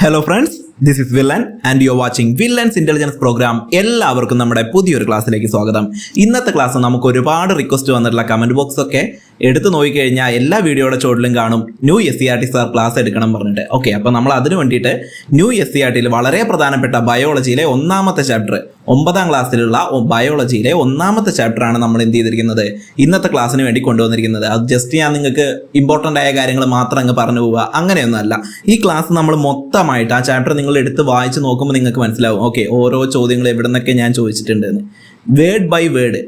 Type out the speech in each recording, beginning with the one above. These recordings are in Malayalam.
Hello friends this is villain and you watching villains intelligence program എല്ലാവർക്കും നമ്മുടെ പുതിയൊരു ക്ലാസ്സിലേക്ക് സ്വാഗതം. ഇന്നത്തെ ക്ലാസ് നമുക്ക് ഒരുപാട് റിക്വസ്റ്റ് വന്നിട്ടുള്ള കമന്റ് ബോക്സ് ഒക്കെ എടുത്തു നോക്കിക്കഴിഞ്ഞാൽ എല്ലാ വീഡിയോയുടെ ചോട്ടിലും കാണും new S C R T sir class എടുക്കണം പറഞ്ഞിട്ട്. ഓക്കെ അപ്പോൾ നമ്മൾ അതിന് വേണ്ടിയിട്ട് ന്യൂ എസ് സി ആർ ടിയിൽ വളരെ പ്രധാനപ്പെട്ട ബയോളജിയിലെ ഒന്നാമത്തെ ചാപ്റ്റർ ഒമ്പതാം ക്ലാസ്സിലുള്ള ബയോളജിയിലെ ഒന്നാമത്തെ ചാപ്റ്ററാണ് നമ്മൾ എന്ത് ചെയ്തിരിക്കുന്നത്? ഇന്നത്തെ ക്ലാസ്സിന് വേണ്ടി കൊണ്ടുവന്നിരിക്കുന്നത്. അത് ജസ്റ്റ് ഞാൻ നിങ്ങൾക്ക് ഇമ്പോർട്ടന്റ് ആയ കാര്യങ്ങൾ മാത്രം അങ്ങ് പറഞ്ഞു പോവുക. അങ്ങനെയൊന്നുമല്ല ഈ ക്ലാസ് നമ്മൾ മൊത്തമായിട്ട് ആ ചാപ്റ്റർ നിങ്ങൾ എടുത്ത് വായിച്ച് നോക്കുമ്പോൾ നിങ്ങൾക്ക് മനസ്സിലാവും. ഓക്കെ ഓരോ ചോദ്യങ്ങൾ എവിടെ നിന്നൊക്കെ ഞാൻ ചോദിച്ചിട്ടുണ്ടെന്ന്. Word by word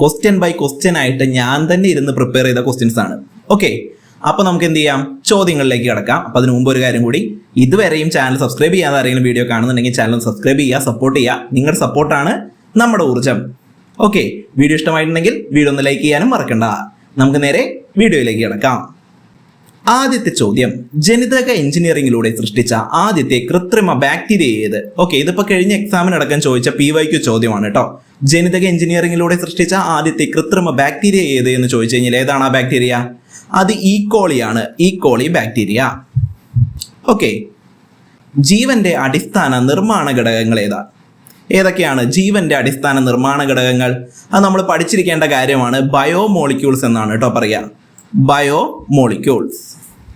question by question ആയിട്ട് ഞാൻ തന്നെ ഇരുന്ന് പ്രിപ്പയർ ചെയ്ത ക്വസ്റ്റ്യൻസ് ആണ്. ഓക്കെ അപ്പൊ നമുക്ക് എന്ത് ചെയ്യാം? ചോദ്യങ്ങളിലേക്ക് കിടക്കാം. അപ്പൊ അതിന് മുമ്പ് ഒരു കാര്യം കൂടി. ഇതുവരെയും ചാനൽ സബ്സ്ക്രൈബ് ചെയ്യാതെ ആരെങ്കിലും വീഡിയോ കാണുന്നുണ്ടെങ്കിൽ ചാനൽ സബ്സ്ക്രൈബ് ചെയ്യുക സപ്പോർട്ട് ചെയ്യുക. നിങ്ങളുടെ സപ്പോർട്ടാണ് നമ്മുടെ ഊർജം. ഓക്കെ വീഡിയോ ഇഷ്ടമായിട്ടുണ്ടെങ്കിൽ വീഡിയോ ഒന്ന് ലൈക്ക് ചെയ്യാനും മറക്കണ്ട. നമുക്ക് നേരെ വീഡിയോയിലേക്ക് കിടക്കാം. ആദ്യത്തെ ചോദ്യം. ജനിതക എഞ്ചിനീയറിംഗിലൂടെ സൃഷ്ടിച്ച ആദ്യത്തെ കൃത്രിമ ബാക്ടീരിയ ഏത്? ഓക്കെ ഇതിപ്പോ കഴിഞ്ഞ എക്സാമിനടക്കം ചോദിച്ച പി വൈക്യു ചോദ്യമാണ് കേട്ടോ. ജനിതക എഞ്ചിനീയറിംഗിലൂടെ സൃഷ്ടിച്ച ആദ്യത്തെ കൃത്രിമ ബാക്ടീരിയ ഏത് എന്ന് ചോദിച്ചു കഴിഞ്ഞാൽ ഏതാണ് ആ ബാക്ടീരിയ? അത് ഈക്കോളിയാണ് ഈക്കോളി ബാക്ടീരിയ ഓക്കെ ജീവന്റെ അടിസ്ഥാന നിർമ്മാണ ഘടകങ്ങൾ ഏതാ? ഏതൊക്കെയാണ് ജീവന്റെ അടിസ്ഥാന നിർമ്മാണ ഘടകങ്ങൾ? അത് നമ്മൾ പഠിച്ചിരിക്കേണ്ട കാര്യമാണ് ബയോ മോളിക്യൂൾസ് എന്നാണ് കേട്ടോ പറയുക. ബയോ മോളിക്യൂൾസ്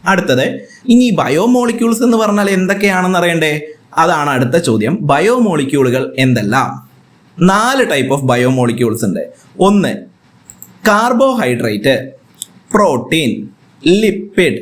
അടുത്തത് ഇനി ബയോ മോളിക്യൂൾസ് എന്ന് പറഞ്ഞാൽ എന്തൊക്കെയാണെന്ന് അറിയണ്ടേ? അതാണ് അടുത്ത ചോദ്യം. ബയോ മോളിക്യൂളുകൾ എന്തെല്ലാം? നാല് ടൈപ്പ് ഓഫ് ബയോമോളിക്യൂൾസ് ഉണ്ട്. ഒന്ന് carbohydrate protein lipid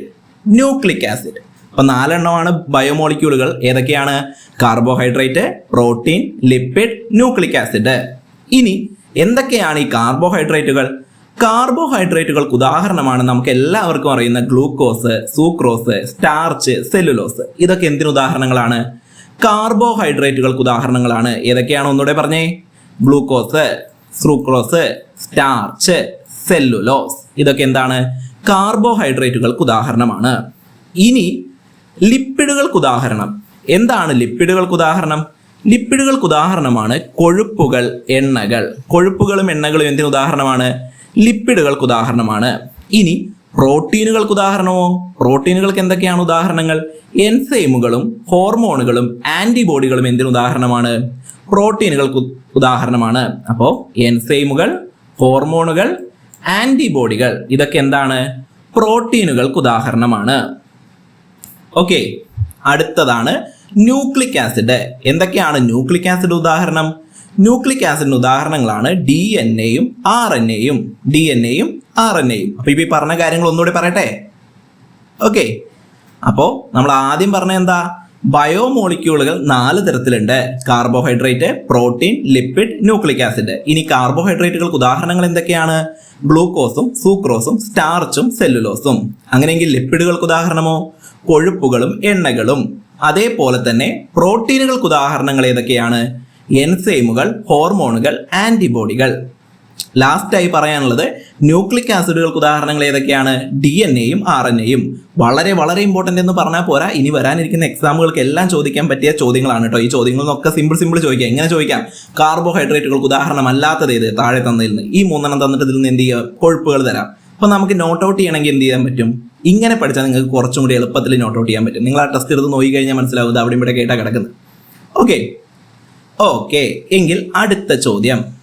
nucleic acid അപ്പൊ നാലെണ്ണമാണ് ബയോമോളിക്യൂളുകൾ ഏതൊക്കെയാണ്? Carbohydrate protein lipid nucleic acid ഇനി എന്തൊക്കെയാണ് ഈ കാർബോഹൈഡ്രേറ്റുകൾ കാർബോഹൈഡ്രേറ്റുകൾക്ക് ഉദാഹരണമാണ് നമുക്ക് എല്ലാവർക്കും അറിയുന്ന ഗ്ലൂക്കോസ് സൂക്രോസ് സ്റ്റാർച്ച് സെല്ലുലോസ് ഇതൊക്കെ എന്തിനു ഉദാഹരണങ്ങളാണ്? കാർബോഹൈഡ്രേറ്റുകൾക്ക് ഉദാഹരണങ്ങളാണ്. ഏതൊക്കെയാണ് ഒന്നുകൂടെ പറഞ്ഞേ? Glucose fructose starch cellulose. ഇതൊക്കെ എന്താണ്? കാർബോഹൈഡ്രേറ്റുകൾക്ക് ഉദാഹരണമാണ്. ഇനി ലിപ്പിഡുകൾക്ക് ഉദാഹരണം. എന്താണ് ലിപ്പിഡുകൾക്ക് ഉദാഹരണം? ലിപ്പിഡുകൾക്ക് ഉദാഹരണമാണ് കൊഴുപ്പുകൾ എണ്ണകൾ. കൊഴുപ്പുകളും എണ്ണകളും എന്തിന് ഉദാഹരണമാണ്? ലിപ്പിഡുകൾക്ക് ഉദാഹരണമാണ്. ഇനി പ്രോട്ടീനുകൾക്ക് ഉദാഹരണമോ? പ്രോട്ടീനുകൾക്ക് എന്തൊക്കെയാണ് ഉദാഹരണങ്ങൾ? എൻസൈമുകളും ഹോർമോണുകളും ആന്റിബോഡികളും എന്തിന് ഉദാഹരണമാണ്? പ്രോട്ടീനുകൾക്ക് ഉദാഹരണമാണ്. അപ്പോൾ എൻസൈമുകൾ ഹോർമോണുകൾ ആന്റിബോഡികൾ ഇതൊക്കെ എന്താണ്? പ്രോട്ടീനുകൾക്ക് ഉദാഹരണമാണ്. ഓക്കെ അടുത്തതാണ് ന്യൂക്ലിക് ആസിഡ്. എന്തൊക്കെയാണ് ന്യൂക്ലിക് ആസിഡ് ഉദാഹരണം? ന്യൂക്ലിക് ആസിഡിന് ഉദാഹരണങ്ങളാണ് ഡി എൻ എയും ആർ എൻ എയും ഡി എൻ എയും ആർ എൻ എയും അപ്പൊ ഇപ്പൊ ഈ പറഞ്ഞ കാര്യങ്ങൾ ഒന്നുകൂടി പറയട്ടെ? ഓക്കെ അപ്പോൾ നമ്മൾ ആദ്യം പറഞ്ഞ എന്താ? ബയോമോളിക്യൂളുകൾ നാല് തരത്തിലുണ്ട്. Carbohydrate protein lipid nucleic acid. ഇനി കാർബോഹൈഡ്രേറ്റുകൾക്ക് ഉദാഹരണങ്ങൾ എന്തൊക്കെയാണ്? ഗ്ലൂക്കോസും സൂക്രോസും സ്റ്റാർച്ചും സെല്ലുലോസും. അങ്ങനെയെങ്കിൽ ലിപ്പിഡുകൾക്ക് ഉദാഹരണമോ? കൊഴുപ്പുകളും എണ്ണകളും. അതേപോലെ തന്നെ പ്രോട്ടീനുകൾക്ക് ഉദാഹരണങ്ങൾ ഏതൊക്കെയാണ്? എൻസൈമുകൾ ഹോർമോണുകൾ ആന്റിബോഡികൾ. ലാസ്റ്റായി പറയാനുള്ളത് ന്യൂക്ലിക് ആസിഡുകൾക്ക് ഉദാഹരണങ്ങൾ ഏതൊക്കെയാണ്? ഡി എൻ എയും ആർ എൻ എയും വളരെ വളരെ ഇമ്പോർട്ടന്റ് എന്ന് പറഞ്ഞാൽ പോരാ. ഇനി വരാനിരിക്കുന്ന എക്സാമുകൾക്ക് എല്ലാം ചോദിക്കാൻ പറ്റിയ ചോദ്യങ്ങളാണ് കേട്ടോ ഈ ചോദ്യങ്ങളൊക്കെ സിമ്പിൾ സിമ്പിൾ ചോദിക്കാം. എങ്ങനെ ചോദിക്കാം? കാർബോഹൈഡ്രേറ്റുകൾക്ക് ഉദാഹരണം അല്ലാത്തത് ഏത്? താഴെ തന്നതിൽ നിന്ന്. ഈ മൂന്നെണ്ണം തന്നിട്ട് ഇതിൽ നിന്ന് എന്ത് ചെയ്യുക കൊഴുപ്പുകൾ തരാം. അപ്പോൾ നമുക്ക് നോട്ട് ഔട്ട് ചെയ്യണമെങ്കിൽ എന്ത് ചെയ്യാൻ പറ്റും? ഇങ്ങനെ പഠിച്ചാൽ നിങ്ങൾക്ക് കുറച്ചും കൂടി എളുപ്പത്തിൽ നോട്ട് ഔട്ട് ചെയ്യാൻ പറ്റും. നിങ്ങൾ ആ ടെസ്റ്റ് എടുത്ത് നോക്കി കഴിഞ്ഞാൽ മനസ്സിലാവും ഇത് അവിടെ ഇവിടെ കേട്ടാ കിടക്കുന്നത് ഓക്കെ ഓക്കെ എങ്കിൽ അടുത്ത ചോദ്യം.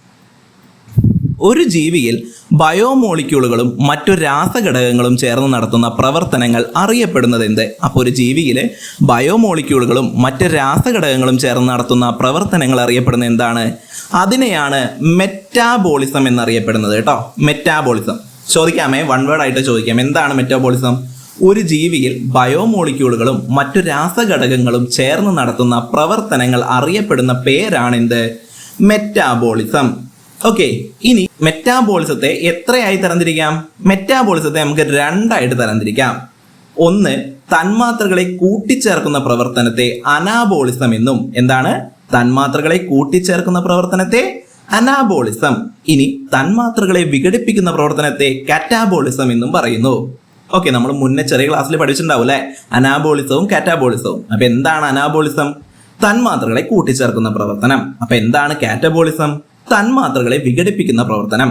ഒരു ജീവിയിൽ ബയോമോളിക്യൂളുകളും മറ്റു രാസഘടകങ്ങളും ചേർന്ന് നടത്തുന്ന പ്രവർത്തനങ്ങൾ അറിയപ്പെടുന്നത് എന്ത്? അപ്പോൾ ഒരു ജീവിയിലെ ബയോമോളിക്യൂളുകളും മറ്റ് രാസഘടകങ്ങളും ചേർന്ന് നടത്തുന്ന പ്രവർത്തനങ്ങൾ അറിയപ്പെടുന്നത് എന്താണ്? അതിനെയാണ് മെറ്റാബോളിസം എന്നറിയപ്പെടുന്നത് കേട്ടോ. മെറ്റാബോളിസം. ചോദിക്കാമേ വൺ വേർഡ് ആയിട്ട് ചോദിക്കാം. എന്താണ് മെറ്റാബോളിസം? ഒരു ജീവിയിൽ ബയോമോളിക്യൂളുകളും മറ്റു രാസഘടകങ്ങളും ചേർന്ന് നടത്തുന്ന പ്രവർത്തനങ്ങൾ അറിയപ്പെടുന്ന പേരാണെന്ത് മെറ്റാബോളിസം. ഓക്കെ ഇനി മെറ്റാബോളിസത്തെ എത്രയായി തരംതിരിക്കാം? മെറ്റാബോളിസത്തെ നമുക്ക് രണ്ടായിട്ട് തരംതിരിക്കാം. ഒന്ന് തന്മാത്രകളെ കൂട്ടിച്ചേർക്കുന്ന പ്രവർത്തനത്തെ അനാബോളിസം എന്നും. എന്താണ്? തന്മാത്രകളെ കൂട്ടിച്ചേർക്കുന്ന പ്രവർത്തനത്തെ അനാബോളിസം. ഇനി തന്മാത്രകളെ വിഘടിപ്പിക്കുന്ന പ്രവർത്തനത്തെ കാറ്റാബോളിസം എന്നും പറയുന്നു. ഓക്കെ നമ്മൾ മുന്നേ ചെറിയ ക്ലാസ്സിൽ പഠിച്ചിട്ടുണ്ടാവും അല്ലെ? അനാബോളിസവും കാറ്റാബോളിസവും. അപ്പൊ എന്താണ് അനാബോളിസം? തന്മാത്രകളെ കൂട്ടിച്ചേർക്കുന്ന പ്രവർത്തനം. അപ്പൊ എന്താണ് കാറ്റബോളിസം? തന്മാത്രകളെ വിഘടിപ്പിക്കുന്ന പ്രവർത്തനം.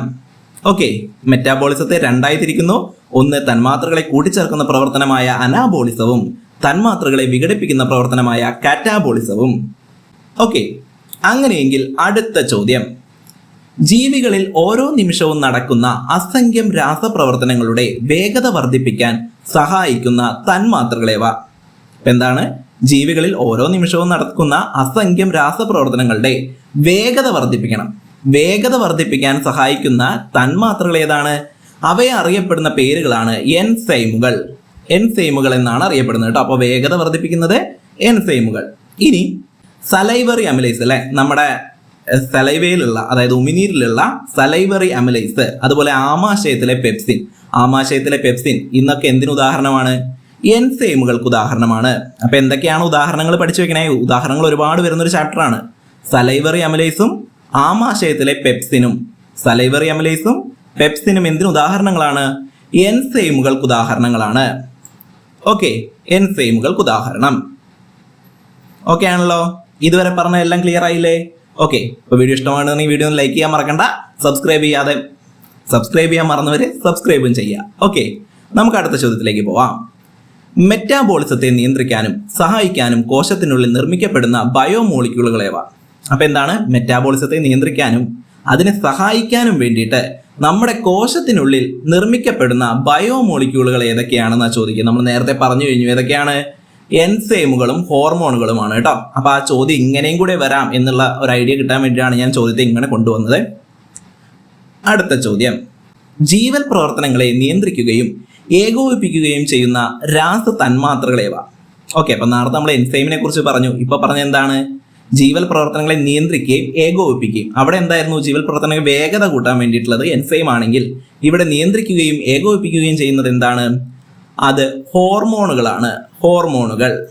ഓക്കെ മെറ്റാബോളിസത്തെ രണ്ടായി തിരിക്കുന്നു ഒന്ന് തന്മാത്രകളെ കൂട്ടിച്ചേർക്കുന്ന പ്രവർത്തനമായ അനാബോളിസവും തന്മാത്രകളെ വിഘടിപ്പിക്കുന്ന പ്രവർത്തനമായ കാറ്റാബോളിസവും. ഓക്കെ അങ്ങനെയെങ്കിൽ അടുത്ത ചോദ്യം. ജീവികളിൽ ഓരോ നിമിഷവും നടക്കുന്ന അസംഖ്യം രാസപ്രവർത്തനങ്ങളുടെ വേഗത വർദ്ധിപ്പിക്കാൻ സഹായിക്കുന്ന തന്മാത്രകളേവ എന്താണ്? ജീവികളിൽ ഓരോ നിമിഷവും നടക്കുന്ന അസംഖ്യം രാസപ്രവർത്തനങ്ങളുടെ വേഗത വർദ്ധിപ്പിക്കണം. വേഗത വർദ്ധിപ്പിക്കാൻ സഹായിക്കുന്ന തന്മാത്രകൾ ഏതാണ്? അവയെ അറിയപ്പെടുന്ന പേരുകളാണ് എൻസൈമുകൾ. എൻസൈമുകൾ എന്നാണ് അറിയപ്പെടുന്നത് കേട്ടോ. അപ്പോൾ വേഗത വർദ്ധിപ്പിക്കുന്നത് എൻസൈമുകൾ. ഇനി സലൈവറി അമിലൈസ് അല്ലെ? നമ്മുടെ സലൈവയിലുള്ള അതായത് ഉമിനീരിലുള്ള സലൈവറി അമിലൈസ് അതുപോലെ ആമാശയത്തിലെ പെപ്സിൻ. ആമാശയത്തിലെ പെപ്സിൻ ഇന്നൊക്കെ എന്തിനു ഉദാഹരണമാണ്? എൻസൈമുകൾക്ക് ഉദാഹരണമാണ്. അപ്പൊ എന്തൊക്കെയാണ് ഉദാഹരണങ്ങൾ പഠിച്ചു വെക്കണേ? ഉദാഹരണങ്ങൾ ഒരുപാട് വരുന്ന വരുന്നൊരു ചാപ്റ്ററാണ്. സലൈവറി അമിലൈസും ആമാശയത്തിലെ പെപ്സിനും സലൈവറി അമലൈസും പെപ്സിനും എന്തിനു ഉദാഹരണങ്ങളാണ്? എൻസൈമുകൾക്ക് ഉദാഹരണങ്ങളാണ്. ഓക്കെ എൻസൈമുകൾക്ക് ഉദാഹരണം. ഓക്കെ ആണല്ലോ? ഇതുവരെ പറഞ്ഞ എല്ലാം ക്ലിയർ ആയില്ലേ? ഓക്കെ അപ്പോൾ വീഡിയോ ഇഷ്ടമാണെന്നുണ്ടെങ്കിൽ വീഡിയോ ലൈക്ക് ചെയ്യാൻ മറക്കണ്ട. സബ്സ്ക്രൈബ് ചെയ്യാതെ സബ്സ്ക്രൈബ് ചെയ്യാൻ മറന്നവര് സബ്സ്ക്രൈബും ചെയ്യുക ഓക്കെ നമുക്ക് അടുത്ത ചോദ്യത്തിലേക്ക് പോവാം. മെറ്റാബോളിസത്തെ നിയന്ത്രിക്കാനും സഹായിക്കാനും കോശത്തിനുള്ളിൽ നിർമ്മിക്കപ്പെടുന്ന ബയോമോളിക്യൂളുകളേവ അപ്പൊ എന്താണ്? മെറ്റാബോളിസത്തെ നിയന്ത്രിക്കാനും അതിനെ സഹായിക്കാനും വേണ്ടിയിട്ട് നമ്മുടെ കോശത്തിനുള്ളിൽ നിർമ്മിക്കപ്പെടുന്ന ബയോമോളിക്യൂളുകൾ ഏതൊക്കെയാണെന്നാണ് ചോദിക്കുക. നമ്മൾ നേരത്തെ പറഞ്ഞു കഴിഞ്ഞു ഏതൊക്കെയാണ്? എൻസൈമുകളും ഹോർമോണുകളുമാണ് കേട്ടോ. അപ്പോൾ ആ ചോദ്യം ഇങ്ങനെയും കൂടെ വരാം എന്നുള്ള ഒരു ഐഡിയ കിട്ടാൻ വേണ്ടിയാണ് ഞാൻ ചോദ്യത്തെ ഇങ്ങനെ കൊണ്ടുവന്നത്. അടുത്ത ചോദ്യം. ജീവൽ പ്രവർത്തനങ്ങളെ നിയന്ത്രിക്കുകയും ഏകോപിപ്പിക്കുകയും ചെയ്യുന്ന രാസ തന്മാത്രകളേവ ഓക്കെ അപ്പൊ നേരത്തെ നമ്മൾ എൻസൈമിനെ കുറിച്ച് പറഞ്ഞു. ഇപ്പോൾ പറഞ്ഞ എന്താണ്? ജീവൽ പ്രവർത്തനങ്ങളെ നിയന്ത്രിക്കുകയും ഏകോപിപ്പിക്കുകയും. അവിടെ എന്തായിരുന്നു ജീവൽ പ്രവർത്തനങ്ങൾ വേഗത കൂട്ടാൻ വേണ്ടിയിട്ടുള്ളത്? എൻസൈം ആണെങ്കിൽ ഇവിടെ നിയന്ത്രിക്കുകയും ഏകോപിപ്പിക്കുകയും ചെയ്യുന്നത് എന്താണ്? അത് ഹോർമോണുകളാണ്. ഹോർമോണുകൾ.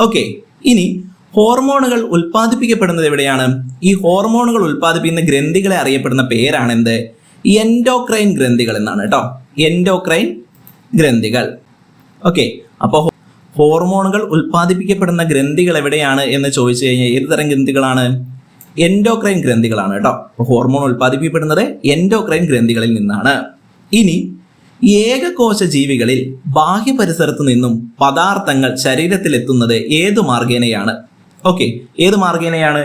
ഓക്കെ. ഇനി ഹോർമോണുകൾ ഉൽപ്പാദിപ്പിക്കപ്പെടുന്നത് എവിടെയാണ്? ഈ ഹോർമോണുകൾ ഉൽപ്പാദിപ്പിക്കുന്ന ഗ്രന്ഥികളെ അറിയപ്പെടുന്ന പേരാണ് എന്ത് എൻഡോക്രൈൻ ഗ്രന്ഥികൾ എന്നാണ് കേട്ടോ. എൻഡോക്രൈൻ ഗ്രന്ഥികൾ. ഓക്കെ. അപ്പോൾ ഹോർമോണുകൾ ഉൽപ്പാദിപ്പിക്കപ്പെടുന്ന ഗ്രന്ഥികൾ എവിടെയാണ് എന്ന് ചോദിച്ചു കഴിഞ്ഞാൽ ഏത് തരം ഗ്രന്ഥികളാണ്? എൻഡോക്രൈൻ ഗ്രന്ഥികളാണ് കേട്ടോ. ഹോർമോൺ ഉൽപ്പാദിപ്പിക്കപ്പെടുന്നത് എൻഡോക്രൈൻ ഗ്രന്ഥികളിൽ നിന്നാണ്. ഇനി ഏകകോശ ജീവികളിൽ ബാഹ്യ പരിസരത്ത് നിന്നും പദാർത്ഥങ്ങൾ ശരീരത്തിൽ എത്തുന്നത് ഏതു മാർഗേനയാണ് ഓക്കെ ഏത് മാർഗേനയാണ്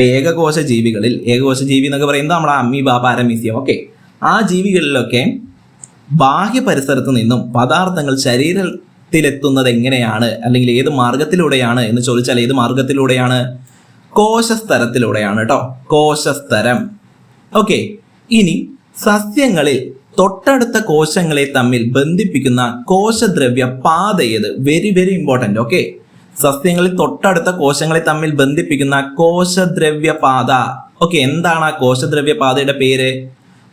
ഏകകോശ ജീവികളിൽ ഏകകോശ ജീവി എന്നൊക്കെ പറയുന്നത് നമ്മുടെ അമീബ പാരമീസിയം ഓക്കെ. ആ ജീവികളിലൊക്കെ ബാഹ്യ പരിസരത്ത് നിന്നും പദാർത്ഥങ്ങൾ ശരീരത്തിലെത്തുന്നത് എങ്ങനെയാണ് അല്ലെങ്കിൽ ഏത് മാർഗത്തിലൂടെയാണ് എന്ന് ചോദിച്ചാൽ ഏത് മാർഗത്തിലൂടെയാണ്? കോശസ്തരത്തിലൂടെയാണ് കേട്ടോ കോശസ്തരം. ഓക്കെ ഇനി സസ്യങ്ങളിൽ തൊട്ടടുത്ത കോശങ്ങളെ തമ്മിൽ ബന്ധിപ്പിക്കുന്ന കോശദ്രവ്യ പാത ഏത്? വെരി വെരി ഇമ്പോർട്ടന്റ് ഓക്കെ സസ്യങ്ങളിൽ തൊട്ടടുത്ത കോശങ്ങളെ തമ്മിൽ ബന്ധിപ്പിക്കുന്ന കോശദ്രവ്യ പാത. ഓക്കെ എന്താണ് ആ കോശദ്രവ്യ പാതയുടെ പേര്?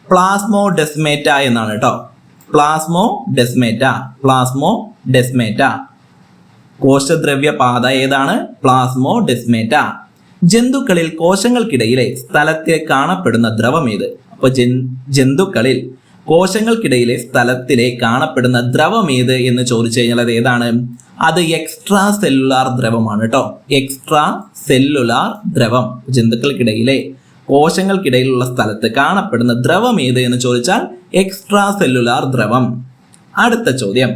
പ്ലാസ്മോ ഡെസ്മേറ്റ എന്നാണ് കേട്ടോ പ്ലാസ്മോ ഡെസ്മേറ്റ പ്ലാസ്മോ ഡെസ്മേറ്റ കോശദ്രവ്യ പാത ഏതാണ്? പ്ലാസ്മോ ഡെസ്മേറ്റ ജന്തുക്കളിൽ കോശങ്ങൾക്കിടയിലെ സ്ഥലത്തെ കാണപ്പെടുന്ന ദ്രവം ഏത്? അപ്പൊ ജന്തുക്കളിൽ കോശങ്ങൾക്കിടയിലെ സ്ഥലത്തിലെ കാണപ്പെടുന്ന ദ്രവം ഏത് എന്ന് ചോദിച്ചു കഴിഞ്ഞാൽ അത് ഏതാണ്? അത് എക്സ്ട്രാ സെല്ലുലാർ ദ്രവമാണ് കേട്ടോ. എക്സ്ട്രാ സെല്ലുലാർ ദ്രവം ജന്തുക്കൾക്കിടയിലെ കോശങ്ങൾക്കിടയിലുള്ള സ്ഥലത്ത് കാണപ്പെടുന്ന ദ്രവം ഏത് എന്ന് ചോദിച്ചാൽ എക്സ്ട്രാ സെല്ലുലാർ ദ്രവം. അടുത്ത ചോദ്യം.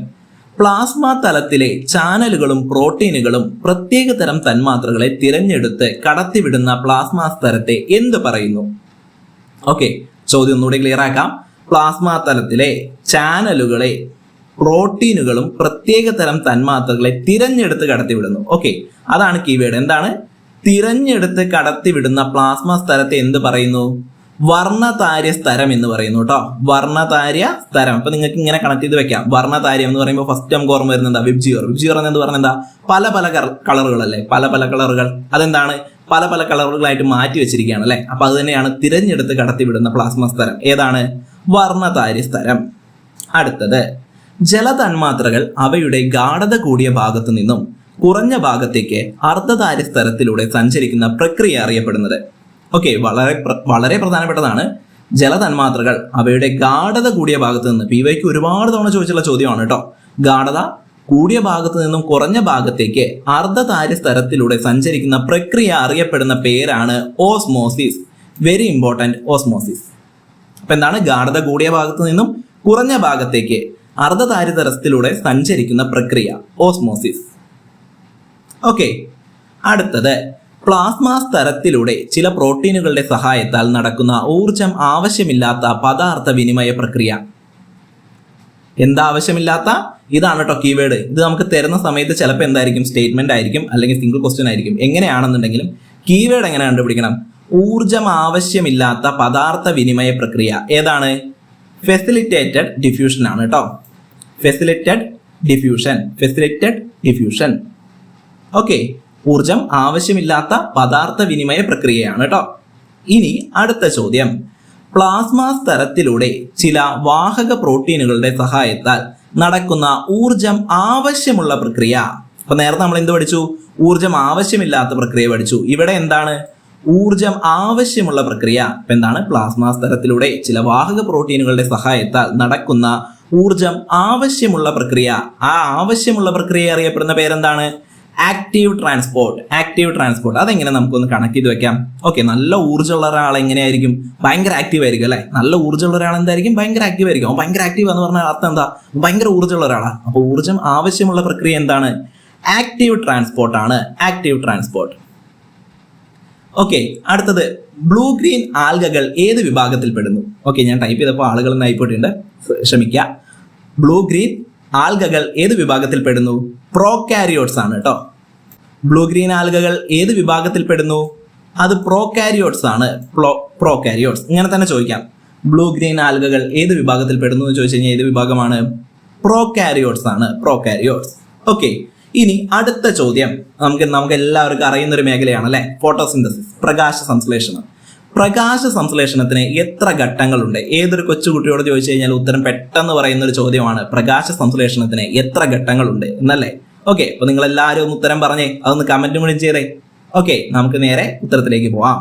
പ്ലാസ്മ തലത്തിലെ ചാനലുകളും പ്രോട്ടീനുകളും പ്രത്യേക തരം തന്മാത്രകളെ തിരഞ്ഞെടുത്ത് കടത്തിവിടുന്ന പ്ലാസ്മ സ്തരത്തെ എന്ത് പറയുന്നു? ഓക്കെ ചോദ്യം ഒന്നുകൂടി ക്ലിയർ ആക്കാം. പ്ലാസ്മ തലത്തിലെ ചാനലുകളെ പ്രോട്ടീനുകളും പ്രത്യേക തരം തന്മാത്രകളെ തിരഞ്ഞെടുത്ത് കടത്തിവിടുന്നു. ഓക്കെ അതാണ് കീവേഡ്. എന്താണ്? തിരഞ്ഞെടുത്ത് കടത്തിവിടുന്ന പ്ലാസ്മ സ്ഥലത്തെ എന്ത് പറയുന്നു? വർണതാര്യ സ്ഥലം എന്ന് പറയുന്നു കേട്ടോ വർണതാര്യ സ്ഥലം. അപ്പൊ നിങ്ങൾക്ക് ഇങ്ങനെ കണക്ട് ചെയ്ത് വെക്കാം. വർണതാര്യം എന്ന് പറയുമ്പോൾ ഫസ്റ്റ് നമുക്ക് ഓർമ്മ വരുന്നത് വിബ്ജിയോർ വിബ്ജിയോർ എന്ന് പറഞ്ഞാൽ എന്താ? പല പല കളറുകളല്ലേ പല പല കളറുകൾ അതെന്താണ്? പല പല കളറുകളായിട്ട് മാറ്റി വെച്ചിരിക്കുകയാണ് അല്ലെ? അപ്പൊ അത് തന്നെയാണ് തിരഞ്ഞെടുത്ത് കടത്തിവിടുന്ന പ്ലാസ്മ സ്ഥലം. ഏതാണ്? വർണതാര്യ സ്ഥലം. അടുത്തത്. ജലതന്മാത്രകൾ അവയുടെ ഗാഠത കൂടിയ ഭാഗത്തു നിന്നും കുറഞ്ഞ ഭാഗത്തേക്ക് അർദ്ധതാര്യ സ്ഥലത്തിലൂടെ സഞ്ചരിക്കുന്ന പ്രക്രിയ അറിയപ്പെടുന്നത്. ഓക്കെ വളരെ വളരെ പ്രധാനപ്പെട്ടതാണ്. ജലതന്മാത്രകൾ അവയുടെ ഗാഠത കൂടിയ ഭാഗത്ത് നിന്ന് പി വൈക്ക് ഒരുപാട് തവണ ചോദിച്ചുള്ള ചോദ്യമാണ് കേട്ടോ. ഗാഠത കൂടിയ ഭാഗത്ത് നിന്നും കുറഞ്ഞ ഭാഗത്തേക്ക് അർദ്ധതാര്യ സ്ഥലത്തിലൂടെ സഞ്ചരിക്കുന്ന പ്രക്രിയ അറിയപ്പെടുന്ന പേരാണ് ഓസ്മോസിസ്. വെരി ഇമ്പോർട്ടന്റ് ഓസ്മോസിസ് അപ്പൊ എന്താണ്? ഗാഠത കൂടിയ ഭാഗത്ത് നിന്നും കുറഞ്ഞ ഭാഗത്തേക്ക് അർദ്ധതാരിതരത്തിലൂടെ സഞ്ചരിക്കുന്ന പ്രക്രിയ ഓസ്മോസിസ്. ഓക്കെ അടുത്തത്. പ്ലാസ്മ സ്തരത്തിലൂടെ ചില പ്രോട്ടീനുകളുടെ സഹായത്താൽ നടക്കുന്ന ഊർജം ആവശ്യമില്ലാത്ത പദാർത്ഥ വിനിമയ പ്രക്രിയ. എന്താ ആവശ്യമില്ലാത്ത? ഇതാണ് കേട്ടോ കീവേഡ് ഇത് നമുക്ക് തരുന്ന സമയത്ത് ചിലപ്പോൾ എന്തായിരിക്കും? സ്റ്റേറ്റ്മെന്റ് ആയിരിക്കും അല്ലെങ്കിൽ സിംഗിൾ ക്വസ്റ്റ്യൻ ആയിരിക്കും. എങ്ങനെയാണെന്നുണ്ടെങ്കിലും കീവേഡ് എങ്ങനെ കണ്ടുപിടിക്കണം? ഊർജം ആവശ്യമില്ലാത്ത പദാർത്ഥ വിനിമയ പ്രക്രിയ. ഏതാണ്? ഫെസിലിറ്റേറ്റഡ് ഡിഫ്യൂഷൻ ആണ് കേട്ടോ facilitated diffusion facilitated diffusion okay ഊർജം ആവശ്യമില്ലാത്ത പദാർത്ഥ വിനിമയ പ്രക്രിയയാണ് കേട്ടോ ഇനി അടുത്ത ചോദ്യം. പ്ലാസ്മ സ്തരത്തിലൂടെ ചില വാഹക പ്രോട്ടീനുകളുടെ സഹായത്താൽ നടക്കുന്ന ഊർജം ആവശ്യമുള്ള പ്രക്രിയ. അപ്പൊ നേരത്തെ നമ്മൾ എന്ത് പഠിച്ചു? ഊർജം ആവശ്യമില്ലാത്ത പ്രക്രിയ പഠിച്ചു. ഇവിടെ എന്താണ്? ഊർജം ആവശ്യമുള്ള പ്രക്രിയ. ഇപ്പൊ എന്താണ്? പ്ലാസ്മ സ്തരത്തിലൂടെ ചില വാഹക പ്രോട്ടീനുകളുടെ സഹായത്താൽ നടക്കുന്ന ഊർജം ആവശ്യമുള്ള പ്രക്രിയ. ആ ആവശ്യമുള്ള പ്രക്രിയ അറിയപ്പെടുന്ന പേരെന്താണ്? ആക്റ്റീവ് ട്രാൻസ്പോർട്ട് ആക്റ്റീവ് ട്രാൻസ്പോർട്ട് അതെങ്ങനെ നമുക്കൊന്ന് കണക്ട് ചെയ്ത് വെക്കാം? ഓക്കെ നല്ല ഊർജമുള്ള ഒരാൾ എങ്ങനെയായിരിക്കും? ഭയങ്കര ആക്റ്റീവ് ആയിരിക്കും അല്ലെ? നല്ല ഊർജമുള്ള ഒരാൾ എന്തായിരിക്കും? ഭയങ്കര ആക്റ്റീവ് ആയിരിക്കും. ഭയങ്കര ആക്റ്റീവ് എന്ന് പറഞ്ഞാൽ അർത്ഥം എന്താ? ഭയങ്കര ഊർജമുള്ള ഒരാളാണ് അപ്പോൾ ഊർജം ആവശ്യമുള്ള പ്രക്രിയ എന്താണ്? ആക്റ്റീവ് ട്രാൻസ്പോർട്ട് ആണ്. ആക്റ്റീവ് ട്രാൻസ്പോർട്ട് ഓക്കെ അടുത്തത്. ബ്ലൂ ഗ്രീൻ ആൽഗകൾ ഏത് വിഭാഗത്തിൽ പെടുന്നു ഓക്കെ ഞാൻ ടൈപ്പ് ചെയ്തപ്പോൾ ആളുകൾ ആയിപ്പോയിട്ടുണ്ട്. ക്ഷമിക്കുക ബ്ലൂ ഗ്രീൻ ആൽഗകൾ ഏത് വിഭാഗത്തിൽ പെടുന്നു? പ്രോകാരിയോട്സ് ആണ് കേട്ടോ ബ്ലൂ ഗ്രീൻ ആൽഗകൾ ഏത് വിഭാഗത്തിൽ പെടുന്നു? അത് പ്രോകാരിയോട്സ് ആണ്. പ്രോകാരിയോട്സ് ഇങ്ങനെ തന്നെ ചോദിക്കാം. ബ്ലൂ ഗ്രീൻ ആൽഗകൾ ഏത് വിഭാഗത്തിൽ പെടുന്നു എന്ന് ചോദിച്ചു കഴിഞ്ഞാൽ ഏത് വിഭാഗമാണ്? പ്രോകാരിയോട്സ് ആണ്. പ്രോകാരിയോട്സ് ഓക്കെ ഇനി അടുത്ത ചോദ്യം. നമുക്ക് നമുക്ക് എല്ലാവർക്കും അറിയുന്ന ഒരു മേഖലയാണ് അല്ലെ? ഫോട്ടോസിന്തസിസ് പ്രകാശ സംശ്ലേഷണം. പ്രകാശ സംശ്ലേഷണത്തിന് എത്ര ഘട്ടങ്ങളുണ്ട്? ഏതൊരു കൊച്ചുകുട്ടിയോട് ചോദിച്ചു കഴിഞ്ഞാൽ ഉത്തരം പെട്ടെന്ന് പറയുന്ന ഒരു ചോദ്യമാണ് പ്രകാശ സംശ്ലേഷണത്തിന് എത്ര ഘട്ടങ്ങളുണ്ട് എന്നല്ലേ? ഓക്കെ അപ്പൊ നിങ്ങൾ എല്ലാവരും ഒന്ന് ഉത്തരം പറഞ്ഞേ. അതൊന്ന് കമന്റും കൂടി ചെയ്തേ. ഓക്കെ നമുക്ക് നേരെ ഉത്തരത്തിലേക്ക് പോവാം.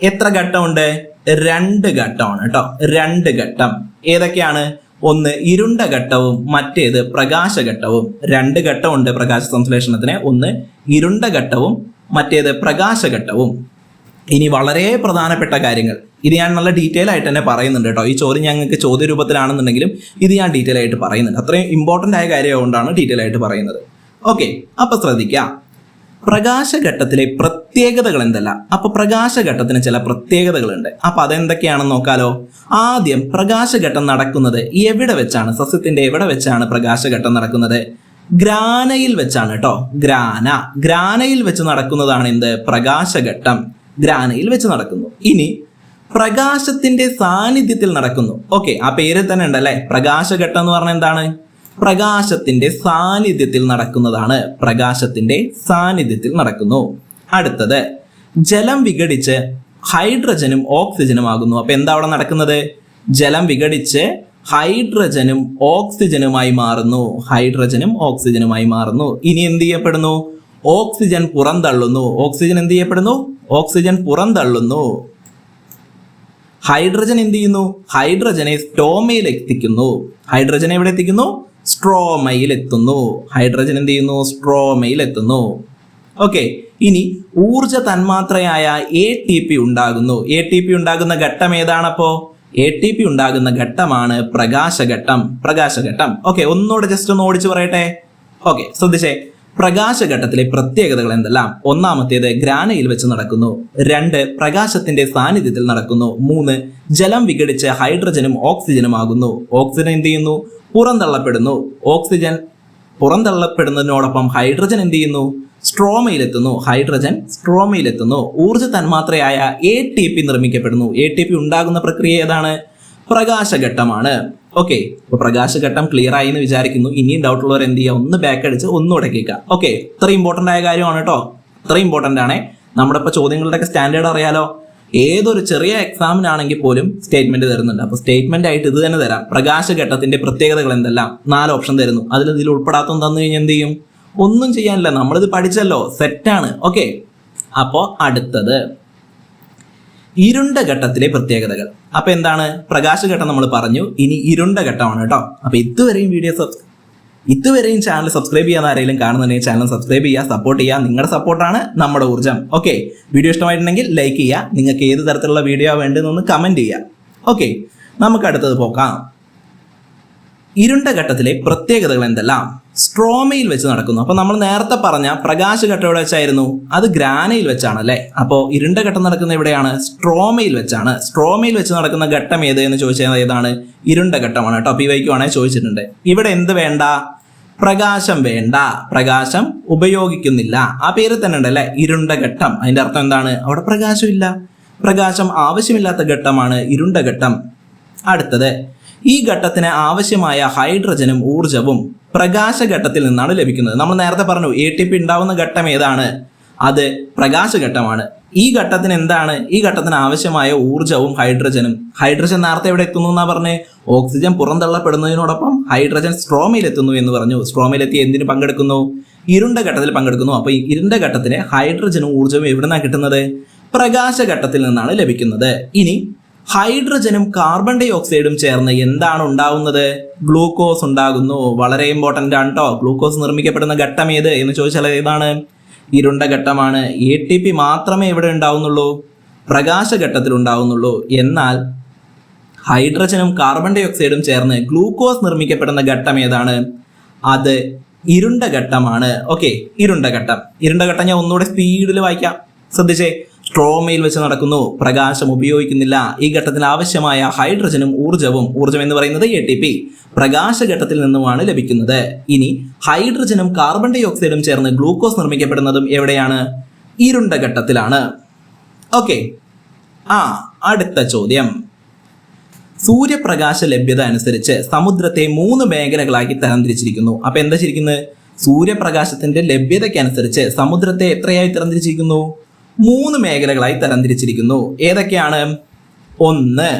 എത്ര ഘട്ടമുണ്ട്? രണ്ട് ഘട്ടമാണ് കേട്ടോ രണ്ട് ഘട്ടം. ഏതൊക്കെയാണ്? ഒന്ന് ഇരുണ്ട ഘട്ടവും മറ്റേത് പ്രകാശഘട്ടവും രണ്ട് ഘട്ടമുണ്ട് പ്രകാശ സംശ്ലേഷണത്തിന് ഒന്ന് ഇരുണ്ട ഘട്ടവും മറ്റേത് പ്രകാശഘട്ടവും ഇനി വളരെ പ്രധാനപ്പെട്ട കാര്യങ്ങൾ. ഇത് ഞാൻ നല്ല ഡീറ്റെയിൽ ആയിട്ട് തന്നെ പറയുന്നുണ്ട് കേട്ടോ. ഈ ചോദ്യം ഞങ്ങൾക്ക് ചോദ്യ രൂപത്തിലാണെന്നുണ്ടെങ്കിലും ഇത് ഞാൻ ഡീറ്റെയിൽ ആയിട്ട് പറയുന്നുണ്ട്. അത്രയും ഇമ്പോർട്ടന്റ് ആയ കാര്യമായതുകൊണ്ടാണ് ഡീറ്റെയിൽ ആയിട്ട് പറയുന്നത്. ഓക്കെ അപ്പം ശ്രദ്ധിക്കാം. പ്രകാശഘട്ടത്തിലെ പ്രത്യേകതകൾ എന്തല്ല? അപ്പൊ പ്രകാശഘട്ടത്തിന് ചില പ്രത്യേകതകളുണ്ട്. അപ്പൊ അതെന്തൊക്കെയാണെന്ന് നോക്കാലോ? ആദ്യം പ്രകാശഘട്ടം നടക്കുന്നത് എവിടെ വെച്ചാണ്? സസ്യത്തിന്റെ എവിടെ വെച്ചാണ് പ്രകാശഘട്ടം നടക്കുന്നത്? ഗ്രാനയിൽ വെച്ചാണ് കേട്ടോ. ഗ്രാന. ഗ്രാനയിൽ വെച്ച് നടക്കുന്നതാണ് എന്ത്? പ്രകാശഘട്ടം. ഗ്രാനയിൽ വെച്ച് നടക്കുന്നു. ഇനി പ്രകാശത്തിന്റെ സാന്നിധ്യത്തിൽ നടക്കുന്നു. ഓക്കെ ആ പേരിൽ തന്നെ ഉണ്ടല്ലേ പ്രകാശഘട്ടം എന്ന് പറഞ്ഞാൽ എന്താണ്? പ്രകാശത്തിന്റെ സാന്നിധ്യത്തിൽ നടക്കുന്നതാണ്. പ്രകാശത്തിന്റെ സാന്നിധ്യത്തിൽ നടക്കുന്നു. അടുത്തത് ജലം വിഘടിച്ച് ഹൈഡ്രജനും ഓക്സിജനും ആകുന്നു. അപ്പൊ എന്താ അവിടെ നടക്കുന്നത്? ജലം വിഘടിച്ച് ഹൈഡ്രജനും ഓക്സിജനുമായി മാറുന്നു. ഹൈഡ്രജനും ഓക്സിജനുമായി മാറുന്നു. ഇനി എന്ത് ചെയ്യപ്പെടുന്നു? ഓക്സിജൻ പുറന്തള്ളുന്നു. ഓക്സിജൻ എന്ത് ചെയ്യപ്പെടുന്നു? ഓക്സിജൻ പുറന്തള്ളുന്നു. ഹൈഡ്രജൻ എന്ത് ചെയ്യുന്നു? ഹൈഡ്രജനെ സ്റ്റോമയിൽ എത്തിക്കുന്നു. ഹൈഡ്രജൻ എവിടെ എത്തിക്കുന്നു? സ്ട്രോമയിൽ എത്തുന്നു. ഹൈഡ്രജൻ എന്ത് ചെയ്യുന്നു? സ്ട്രോമയിൽ എത്തുന്നു. ഓക്കെ. ഇനി ഊർജ തന്മാത്രയായ എ ടി പി ഉണ്ടാകുന്നു. എ ടി പി ഉണ്ടാകുന്ന ഘട്ടം ഏതാണപ്പോ എ ടി പി ഉണ്ടാകുന്ന ഘട്ടമാണ് പ്രകാശഘട്ടം. പ്രകാശഘട്ടം. ഓക്കെ ഒന്നുകൂടെ ജസ്റ്റ് ഒന്ന് ഓടിച്ചു പറയട്ടെ. ഓക്കെ ശ്രദ്ധിച്ചേ. പ്രകാശഘട്ടത്തിലെ പ്രത്യേകതകൾ എന്തെല്ലാം? ഒന്നാമത്തേത് ഗ്രാനയിൽ വെച്ച് നടക്കുന്നു. രണ്ട് പ്രകാശത്തിന്റെ സാന്നിധ്യത്തിൽ നടക്കുന്നു. മൂന്ന് ജലം വിഘടിച്ച് ഹൈഡ്രജനും ഓക്സിജനും ആകുന്നു ഓക്സിജൻ എന്ത് ചെയ്യുന്നു? പുറന്തള്ളപ്പെടുന്നു. ഓക്സിജൻ പുറന്തള്ളപ്പെടുന്നതിനോടൊപ്പം ഹൈഡ്രജൻ എന്ത് ചെയ്യുന്നു? സ്ട്രോമയിലെത്തുന്നു. ഹൈഡ്രജൻ സ്ട്രോമയിലെത്തുന്നു. ഊർജ തന്മാത്രയായ എ ടി പി നിർമ്മിക്കപ്പെടുന്നു. എ ടി പി ഉണ്ടാകുന്ന പ്രക്രിയ ഏതാണ്? പ്രകാശഘട്ടമാണ്. ഓക്കെ അപ്പൊ പ്രകാശഘട്ടം ക്ലിയർ ആയി എന്ന് വിചാരിക്കുന്നു. ഇനിയും ഡൗട്ട് ഉള്ളവർ എന്ത് ചെയ്യുക ഒന്ന് ബാക്ക് അടിച്ച് ഒന്ന് കേൾക്കുക ഓക്കെ ഇത്ര ഇമ്പോർട്ടന്റ് ആയ കാര്യമാണ് കേട്ടോ. ഇത്ര ഇമ്പോർട്ടന്റ് ആണ്. നമ്മുടെ ഇപ്പൊ ചോദ്യങ്ങളുടെ ഒക്കെ സ്റ്റാൻഡേർഡ് അറിയാലോ. ഏതൊരു ചെറിയ എക്സാമിനാണെങ്കിൽ പോലും സ്റ്റേറ്റ്മെന്റ് തരുന്നുണ്ട്. അപ്പൊ സ്റ്റേറ്റ്മെന്റ് ആയിട്ട് ഇത് തന്നെ തരാം. പ്രകാശഘട്ടത്തിന്റെ പ്രത്യേകതകൾ എന്തെല്ലാം? നാല് ഓപ്ഷൻ തരുന്നു. അതിൽ ഇതിൽ ഉൾപ്പെടാത്ത തന്നു കഴിഞ്ഞാൽ എന്ത് ചെയ്യും? ഒന്നും ചെയ്യാനില്ല. നമ്മളിത് പഠിച്ചല്ലോ. സെറ്റാണ് ഓക്കെ അപ്പോൾ അടുത്തത്. ഇരുണ്ട ഘട്ടത്തിലെ പ്രത്യേകതകൾ. അപ്പൊ എന്താണ്? പ്രകാശഘട്ടം നമ്മൾ പറഞ്ഞു. ഇനി ഇരുണ്ട ഘട്ടമാണ് കേട്ടോ. അപ്പൊ ഇതുവരെയും വീഡിയോ സബ്സ്ക്രൈബ് ഇതുവരെയും ചാനൽ സബ്സ്ക്രൈബ് ചെയ്യാൻ ആരെങ്കിലും കാണുന്നുണ്ടെങ്കിൽ ചാനൽ സബ്സ്ക്രൈബ് ചെയ്യുക സപ്പോർട്ട് ചെയ്യുക. നിങ്ങളുടെ സപ്പോർട്ടാണ് നമ്മുടെ ഊർജം. ഓക്കെ വീഡിയോ ഇഷ്ടമായിട്ടുണ്ടെങ്കിൽ ലൈക്ക് ചെയ്യുക. നിങ്ങൾക്ക് ഏത് തരത്തിലുള്ള വീഡിയോ വേണ്ടതെന്നൊന്ന് കമന്റ് ചെയ്യുക. ഓക്കെ നമുക്ക് അടുത്തത് പോക്കാം ഇരുണ്ട ഘട്ടത്തിലെ പ്രത്യേകതകൾ എന്തെല്ലാം? സ്ട്രോമയിൽ വെച്ച് നടക്കുന്നു. അപ്പൊ നമ്മൾ നേരത്തെ പറഞ്ഞ പ്രകാശഘട്ടം എവിടെ വെച്ചായിരുന്നു? അത് ഗ്രാനയിൽ വെച്ചാണ് അല്ലെ? അപ്പോൾ ഇരുണ്ട ഘട്ടം നടക്കുന്ന എവിടെയാണ്? സ്ട്രോമയിൽ വെച്ചാണ്. സ്ട്രോമയിൽ വെച്ച് നടക്കുന്ന ഘട്ടം ഏത് എന്ന് ചോദിച്ചാൽ ഏതാണ്? ഇരുണ്ട ഘട്ടമാണ് കേട്ടോ. പി വൈക്കുവാണെങ്കിൽ ചോദിച്ചിട്ടുണ്ട്. ഇവിടെ എന്ത് വേണ്ട? പ്രകാശം വേണ്ട. പ്രകാശം ഉപയോഗിക്കുന്നില്ല. ആ പേര് തന്നെ ഉണ്ട് അല്ലെ? ഇരുണ്ട ഘട്ടം. അതിന്റെ അർത്ഥം എന്താണ്? അവിടെ പ്രകാശമില്ല പ്രകാശം ആവശ്യമില്ലാത്ത ഘട്ടമാണ് ഇരുണ്ട ഘട്ടം. അടുത്തത് ഈ ഘട്ടത്തിന് ആവശ്യമായ ഹൈഡ്രജനും ഊർജവും പ്രകാശഘട്ടത്തിൽ നിന്നാണ് ലഭിക്കുന്നത്. നമ്മൾ നേരത്തെ പറഞ്ഞു എ ടി പി ഉണ്ടാവുന്ന ഘട്ടം ഏതാണ്? അത് പ്രകാശഘട്ടമാണ്. ഈ ഘട്ടത്തിന് എന്താണ്? ഈ ഘട്ടത്തിന് ആവശ്യമായ ഊർജവും ഹൈഡ്രജനും. ഹൈഡ്രജൻ നേരത്തെ എവിടെ എത്തുന്നു എന്നാ പറഞ്ഞ്? ഓക്സിജൻ പുറന്തള്ളപ്പെടുന്നതിനോടൊപ്പം ഹൈഡ്രജൻ സ്ട്രോമയിൽ എത്തുന്നു എന്ന് പറഞ്ഞു. സ്ട്രോമയിൽ എത്തി എന്തിനു പങ്കെടുക്കുന്നു? ഇരുണ്ട ഘട്ടത്തിൽ പങ്കെടുക്കുന്നു. അപ്പൊ ഈ ഇരുണ്ട ഘട്ടത്തിന് ഹൈഡ്രജനും ഊർജവും എവിടുന്നാണ് കിട്ടുന്നത്? പ്രകാശഘട്ടത്തിൽ നിന്നാണ് ലഭിക്കുന്നത്. ഇനി ഹൈഡ്രജനും കാർബൺ ഡൈ ഓക്സൈഡും ചേർന്ന് എന്താണ് ഉണ്ടാകുന്നത് ഗ്ലൂക്കോസ് ഉണ്ടാകുന്നു. വളരെ ഇമ്പോർട്ടന്റ് ആണ് കേട്ടോ ഗ്ലൂക്കോസ് നിർമ്മിക്കപ്പെടുന്ന ഘട്ടം ഏത് എന്ന് ചോദിച്ചാൽ ഏതാണ്? ഇരുണ്ട ഘട്ടമാണ്. എ ടി പി മാത്രമേ ഇവിടെ ഉണ്ടാവുന്നുള്ളൂ. പ്രകാശഘട്ടത്തിൽ ഉണ്ടാവുന്നുള്ളൂ. എന്നാൽ ഹൈഡ്രജനും കാർബൺ ഡൈ ഓക്സൈഡും ചേർന്ന് ഗ്ലൂക്കോസ് നിർമ്മിക്കപ്പെടുന്ന ഘട്ടം ഏതാണ്? അത് ഇരുണ്ട ഘട്ടമാണ്. ഓക്കെ ഇരുണ്ട ഘട്ടം. ഇരുണ്ട ഘട്ടം ഞാൻ ഒന്നുകൂടെ സ്പീഡിൽ വായിക്കാം. ശ്രദ്ധിച്ചേ. സ്ട്രോമയിൽ വെച്ച് നടക്കുന്നു. പ്രകാശം ഉപയോഗിക്കുന്നില്ല. ഈ ഘട്ടത്തിൽ ആവശ്യമായ ഹൈഡ്രജനും ഊർജവും ഊർജം എന്ന് പറയുന്നത് എ ടി പി പ്രകാശഘട്ടത്തിൽ നിന്നുമാണ് ലഭിക്കുന്നത്. ഇനി ഹൈഡ്രജനും കാർബൺ ഡൈ ഓക്സൈഡും ചേർന്ന് ഗ്ലൂക്കോസ് നിർമ്മിക്കപ്പെടുന്നതും എവിടെയാണ്? ഇരുണ്ട ഘട്ടത്തിലാണ്. ഓക്കെ ആ അടുത്ത ചോദ്യം. സൂര്യപ്രകാശ ലഭ്യത അനുസരിച്ച് സമുദ്രത്തെ മൂന്ന് മേഖലകളാക്കി തരംതിരിച്ചിരിക്കുന്നു. അപ്പൊ എന്താ ശരിക്കുന്നത് സൂര്യപ്രകാശത്തിന്റെ ലഭ്യതയ്ക്കനുസരിച്ച് സമുദ്രത്തെ എത്രയായി തരംതിരിച്ചിരിക്കുന്നു? മൂന്ന് മേഖലകളായി തരംതിരിച്ചിരിക്കുന്നു. ഏതൊക്കെയാണ്? ഒന്ന്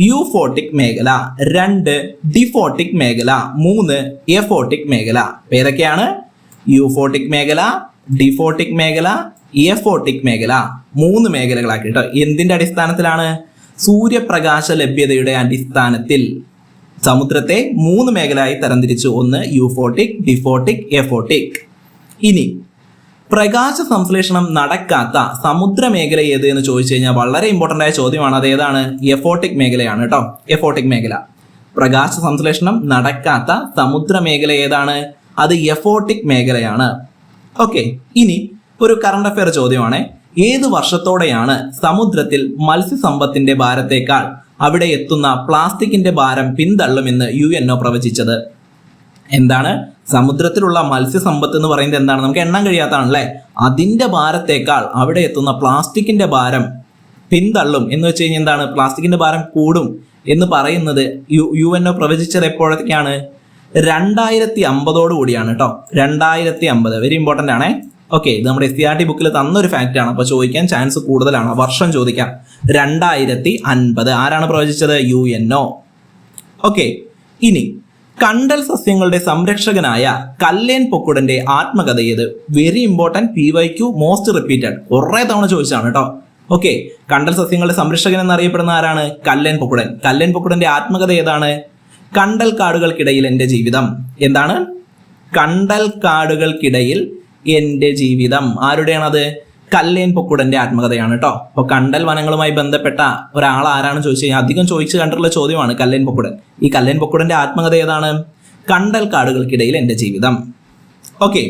യൂഫോട്ടിക് മേഖല. രണ്ട് ഡിഫോട്ടിക് മേഖല. മൂന്ന് എഫോട്ടിക് മേഖല. ഏതൊക്കെയാണ്? യൂഫോട്ടിക് മേഖല ഡിഫോട്ടിക് മേഖല എഫോട്ടിക് മേഖല. മൂന്ന് മേഖലകളാക്കി കേട്ടോ എന്തിന്റെ അടിസ്ഥാനത്തിലാണ്? സൂര്യപ്രകാശ ലഭ്യതയുടെ അടിസ്ഥാനത്തിൽ. സമുദ്രത്തെ മൂന്ന് മേഖലയായി തരംതിരിച്ചു. ഒന്ന് യൂഫോട്ടിക് ഡിഫോട്ടിക് എഫോട്ടിക്. ഇനി പ്രകാശ സംശ്ലേഷണം നടക്കാത്ത സമുദ്ര മേഖല ഏത് എന്ന് ചോദിച്ചു കഴിഞ്ഞാൽ വളരെ ഇമ്പോർട്ടന്റ് ആയ ചോദ്യമാണ്. അത് ഏതാണ്? എഫോട്ടിക് മേഖലയാണ് കേട്ടോ എഫോട്ടിക് മേഖല. പ്രകാശ സംശ്ലേഷണം നടക്കാത്ത സമുദ്ര മേഖല ഏതാണ്? അത് എഫോട്ടിക് മേഖലയാണ്. ഓക്കെ ഇനി ഒരു കറണ്ട് അഫയർ ചോദ്യമാണ്. ഏത് വർഷത്തോടെയാണ് സമുദ്രത്തിൽ മത്സ്യസമ്പത്തിന്റെ ഭാരത്തേക്കാൾ അവിടെ എത്തുന്ന പ്ലാസ്റ്റിക്കിന്റെ ഭാരം പിന്തള്ളുമെന്ന് യു എൻ ഒ പ്രവചിച്ചത്? എന്താണ്? സമുദ്രത്തിലുള്ള മത്സ്യസമ്പത്ത് എന്ന് പറയുന്നത് എന്താണ്? നമുക്ക് എണ്ണാൻ കഴിയാത്തതാണല്ലേ? അതിന്റെ ഭാരത്തേക്കാൾ അവിടെ എത്തുന്ന പ്ലാസ്റ്റിക്കിന്റെ ഭാരം പിന്തള്ളും എന്ന് വെച്ച് കഴിഞ്ഞാൽ എന്താണ്? പ്ലാസ്റ്റിക്കിന്റെ ഭാരം കൂടും എന്ന് പറയുന്നത് യു യു എൻ ഒ പ്രവചിച്ചത് എപ്പോഴത്തേക്കാണ് രണ്ടായിരത്തി അമ്പതോട് കൂടിയാണ് കേട്ടോ രണ്ടായിരത്തി അമ്പത് വെരി ഇമ്പോർട്ടന്റ് ആണേ. ഓക്കെ ഇത് നമ്മുടെ എസ് സി ആർ ടി ബുക്കിൽ തന്നൊരു ഫാക്റ്റ് ആണ്. അപ്പോൾ ചോദിക്കാൻ ചാൻസ് കൂടുതലാണ്. വർഷം ചോദിക്കാം. രണ്ടായിരത്തി അൻപത് ആരാണ് പ്രവചിച്ചത്? യു എൻ ഒ ഓക്കെ ഇനി കണ്ടൽ സസ്യങ്ങളുടെ സംരക്ഷകനായ കല്ലേൻ പൊക്കുടന്റെ ആത്മകഥ ഏത്? Very important P Y Q most repeated കുറേ തവണ ചോദിച്ചാണ് കേട്ടോ. ഓക്കെ കണ്ടൽ സസ്യങ്ങളുടെ സംരക്ഷകൻ എന്നറിയപ്പെടുന്ന ആരാണ്? കല്ലേൻ പൊക്കുടൻ. കല്ലേൻ പൊക്കുടന്റെ ആത്മകഥ ഏതാണ്? കണ്ടൽ കാടുകൾക്കിടയിൽ എന്റെ ജീവിതം. എന്താണ്? കണ്ടൽ കാടുകൾക്കിടയിൽ എന്റെ ജീവിതം. ആരുടെയാണത്? കല്ലേൻ പൊക്കുടന്റെ ആത്മകഥയാണ് കേട്ടോ അപ്പോൾ കണ്ടൽ വനങ്ങളുമായി ബന്ധപ്പെട്ട ഒരാൾ ആരാണെന്ന് ചോദിച്ചു കഴിഞ്ഞാൽ അധികം ചോദിച്ചു കണ്ടിട്ടുള്ള ചോദ്യമാണ് കല്ലേൻ പൊക്കുടൻ. ഈ കല്ലേൻ പൊക്കുടന്റെ ആത്മകഥ ഏതാണ്? കണ്ടൽ കാടുകൾക്കിടയിൽ എന്റെ ജീവിതം. ഓക്കെ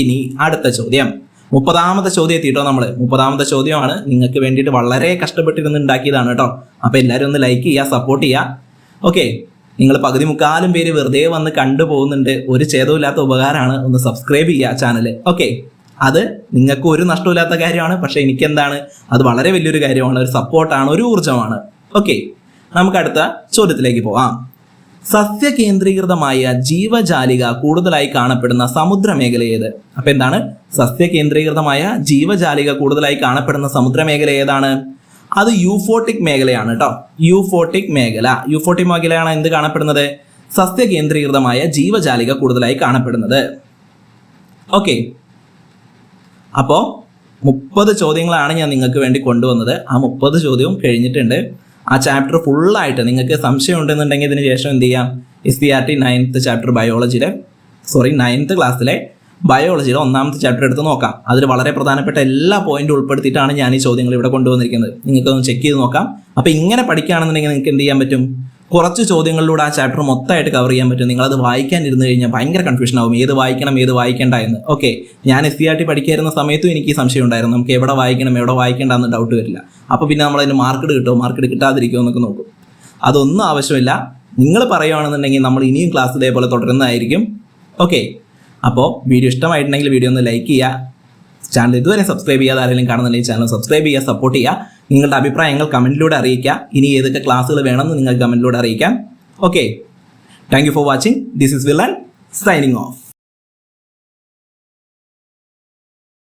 ഇനി അടുത്ത ചോദ്യം. മുപ്പതാമത്തെ ചോദ്യം എത്തിയിട്ടോ നമ്മൾ മുപ്പതാമത്തെ ചോദ്യമാണ്. നിങ്ങൾക്ക് വേണ്ടിയിട്ട് വളരെ കഷ്ടപ്പെട്ടിരുന്ന് ഉണ്ടാക്കിയതാണ് കേട്ടോ അപ്പോൾ എല്ലാവരും ഒന്ന് ലൈക്ക് ചെയ്യുക സപ്പോർട്ട് ചെയ്യുക. ഓക്കെ നിങ്ങൾ പകുതി മുക്കാലും പേര് വെറുതെ വന്ന് കണ്ടു പോകുന്നുണ്ട് ഒരു ഇല്ലാത്ത ഉപകാരമാണ്. ഒന്ന് സബ്സ്ക്രൈബ് ചെയ്യുക ചാനൽ ഓക്കെ അത് നിങ്ങൾക്ക് ഒരു നഷ്ടമില്ലാത്ത കാര്യമാണ് പക്ഷെ എനിക്കെന്താണ്? അത് വളരെ വലിയൊരു കാര്യമാണ് ഒരു സപ്പോർട്ടാണ് ഒരു ഊർജമാണ്. ഓക്കെ നമുക്ക് അടുത്ത ചോദ്യത്തിലേക്ക് പോവാം സസ്യ കേന്ദ്രീകൃതമായ ജീവജാലിക കൂടുതലായി കാണപ്പെടുന്ന സമുദ്ര മേഖല ഏത്? അപ്പൊ എന്താണ്? സസ്യ കേന്ദ്രീകൃതമായ ജീവജാലിക കൂടുതലായി കാണപ്പെടുന്ന സമുദ്ര മേഖല ഏതാണ്? അത് യൂഫോട്ടിക് മേഖലയാണ് കേട്ടോ. യൂഫോട്ടിക് മേഖല. യൂഫോട്ടിക് മേഖലയാണ് എന്ത് കാണപ്പെടുന്നത്? സസ്യ കേന്ദ്രീകൃതമായ ജീവജാലിക കൂടുതലായി കാണപ്പെടുന്നത്. ഓക്കെ അപ്പോൾ മുപ്പത് ചോദ്യങ്ങളാണ് ഞാൻ നിങ്ങൾക്ക് വേണ്ടി കൊണ്ടുവന്നത്. ആ മുപ്പത് ചോദ്യവും കഴിഞ്ഞിട്ടുണ്ട്. ആ ചാപ്റ്റർ ഫുള്ളായിട്ട് നിങ്ങൾക്ക് സംശയം ഉണ്ടെന്നുണ്ടെങ്കിൽ ഇതിന് ശേഷം എന്ത് ചെയ്യാം? S C R T ninth chapter ബയോളജിയിലെ sorry ninth ക്ലാസ്സിലെ ബയോളജിയിലെ ഒന്നാമത്തെ ചാപ്റ്റർ എടുത്ത് നോക്കാം. അതിൽ വളരെ പ്രധാനപ്പെട്ട എല്ലാ പോയിന്റും ഉൾപ്പെടുത്തിയിട്ടാണ് ഞാൻ ഈ ചോദ്യങ്ങൾ ഇവിടെ കൊണ്ടുവന്നിരിക്കുന്നത്. നിങ്ങൾക്കൊന്ന് ചെക്ക് ചെയ്ത് നോക്കാം. അപ്പോൾ ഇങ്ങനെ പഠിക്കുകയാണെന്നുണ്ടെങ്കിൽ നിങ്ങൾക്ക് എന്ത് ചെയ്യാൻ പറ്റും? കുറച്ച് ചോദ്യങ്ങളിലൂടെ ആ ചാപ്റ്റർ മൊത്തമായിട്ട് കവർ ചെയ്യാൻ പറ്റും. നിങ്ങളത് വായിക്കാൻ ഇരുന്ന് കഴിഞ്ഞാൽ ഭയങ്കര കൺഫ്യൂഷൻ ആവും. ഏത് വായിക്കണം ഏത് വായിക്കേണ്ട എന്ന്. ഓക്കെ ഞാൻ എസ് സി ആർ ടി പഠിക്കായിരുന്ന സമയത്തും എനിക്ക് ഈ സംശയം ഉണ്ടായിരുന്നു. നമുക്ക് എവിടെ വായിക്കണം എവിടെ വായിക്കേണ്ട എന്ന് ഡൗട്ട് വരില്ല. അപ്പോൾ പിന്നെ നമ്മൾ അതിന് മാർക്ക് കിട്ടുമോ മാർക്ക് കിട്ടാതിരിക്കുമോ എന്നൊക്കെ നോക്കും. അതൊന്നും ആവശ്യമില്ല. നിങ്ങൾ പറയുകയാണെന്നുണ്ടെങ്കിൽ നമ്മൾ ഇനിയും ക്ലാസ് ഇതേപോലെ തുടരുന്നതായിരിക്കും. ഓക്കെ അപ്പോൾ വീഡിയോ ഇഷ്ടമായിട്ടുണ്ടെങ്കിൽ വീഡിയോ ഒന്ന് ലൈക്ക് ചെയ്യുക. ചാനൽ ഇതുവരെ സബ്സ്ക്രൈബ് ചെയ്യാതെ ആരെങ്കിലും കാണുന്നുണ്ടെങ്കിൽ ചാനൽ സബ്സ്ക്രൈബ് ചെയ്യുക സപ്പോർട്ട് ചെയ്യുക. നിങ്ങളുടെ അഭിപ്രായങ്ങൾ കമന്റിലൂടെ അറിയിക്കാം ഇനി ഏതൊക്കെ ക്ലാസ്സുകൾ വേണമെന്ന് നിങ്ങൾ കമന്റിലൂടെ അറിയിക്കാം. Okay thank you for watching this is villain signing off